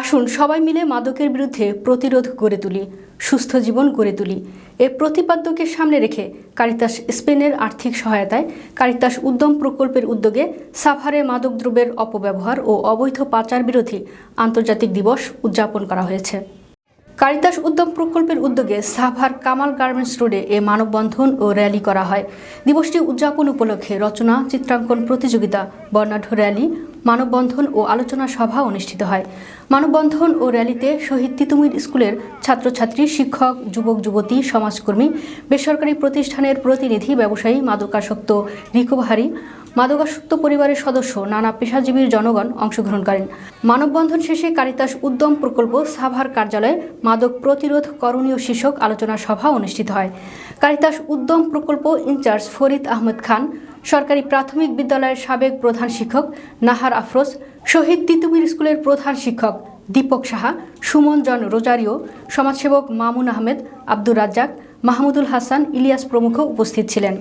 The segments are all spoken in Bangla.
আসুন সবাই মিলে মাদকের বিরুদ্ধে প্রতিরোধ গড়ে তুলি, সুস্থ জীবন গড়ে তুলি। এ প্রতিপাদ্যকে সামনে রেখে কারিতাস স্পেনের আর্থিক সহায়তায় কারিতাস উদ্যম প্রকল্পের উদ্যোগে সাভারে মাদকদ্রব্যের অপব্যবহার ও অবৈধ পাচার বিরোধী আন্তর্জাতিক দিবস উদযাপন করা হয়েছে। কারিতাস উদ্যম প্রকল্পের উদ্যোগে সাভার কামাল গার্মেন্টস রোডে এ মানববন্ধন ও র্যালি করা হয়। দিবসটি উদযাপন উপলক্ষে রচনা, চিত্রাঙ্কন প্রতিযোগিতা, বর্ণাঢ্য র্যালি মানববন্ধন ও আলোচনা সভা অনুষ্ঠিত হয়। মানববন্ধন ও র্যালিতে শহীদ তিতুমির স্কুলের ছাত্রছাত্রী, শিক্ষক, যুবক, যুবতী, সমাজকর্মী, বেসরকারি প্রতিষ্ঠানের প্রতিনিধি, ব্যবসায়ী, মাদকাসক্ত রিকোভারি মাদকাসক্ত পরিবারের সদস্য, নানা পেশাজীবীর জনগণ অংশগ্রহণ করেন। মানববন্ধন শেষে কারিতাস উদ্যম প্রকল্প সাভার কার্যালয়ে মাদক প্রতিরোধ করণীয় শীর্ষক আলোচনা সভা অনুষ্ঠিত হয়। কারিতাস উদ্যম প্রকল্প ইনচার্জ ফরিদ আহমেদ খান সরকারি প্রাথমিক বিদ্যালয়ের সাবেক প্রধান শিক্ষক নাহার আফরোজ, শহীদ তিতুমির স্কুলের প্রধান শিক্ষক দীপক সাহা সুমন জন রোজারিও, সমাজসেবক মামুন আহমেদ, আব্দুর রাজ্জাক, মাহমুদুল হাসান, ইলিয়াস প্রমুখ উপস্থিত ছিলেন।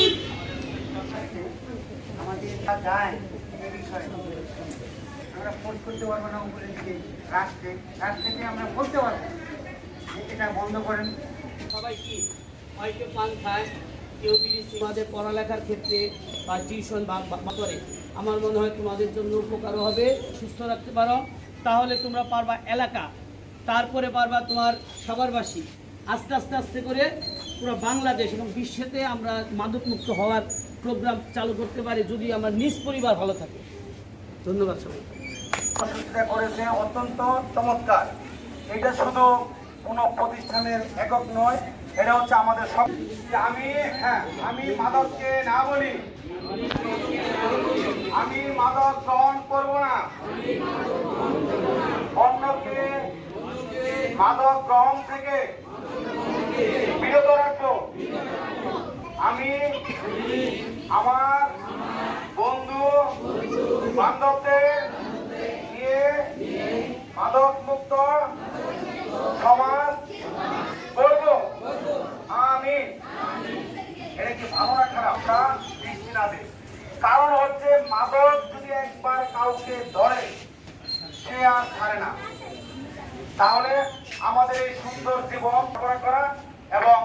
এই হবে আমাদের আমরা ফোন করতে পারব না উপরে রাষ্ট্রে আমরা বলতে পারব। এটা বন্ধ করেন। সবাই কি? হয় কেউ পান খায়, কেউ বিড়ি আমাদের পড়ালেখার ক্ষেত্রে বা টিউশন বা করে, আমার মনে হয় তোমাদের জন্য উপকার হবে, সুস্থ রাখতে পারো। তাহলে তোমরা পারবা এলাকা, তারপরে পারবা তোমার সাভারবাসী আস্তে আস্তে আস্তে করে পুরো বাংলাদেশ এবং বিশ্বেতে আমরা মাদকমুক্ত হওয়ার প্রোগ্রাম চালু করতে পারি যদি আমার নিজ পরিবার ভালো থাকে। ধন্যবাদ সবাই করেছে অত্যন্ত চমৎকার। এটা শুধু কোনো প্রতিষ্ঠানের একক নয়, এটা হচ্ছে আমাদের সব আমি হ্যাঁ আমি মাদককে না বলি, আমি মাদক গ্রহণ করব না। অন্যকে মাদক গ্রহণ থেকে বিরত রাখব। আমি আমার বন্ধু বান্ধবদের নিয়ে মাদক মুক্ত সমাজ করব আমি এটা কি ভালো না খারাপ? তা দৃষ্টি না কারণ হচ্ছে মাদক যদি একবার কাউকে ধরে, সে আর ছাড়ে না। তাহলে আমাদের এই সুন্দর জীবন করা এবং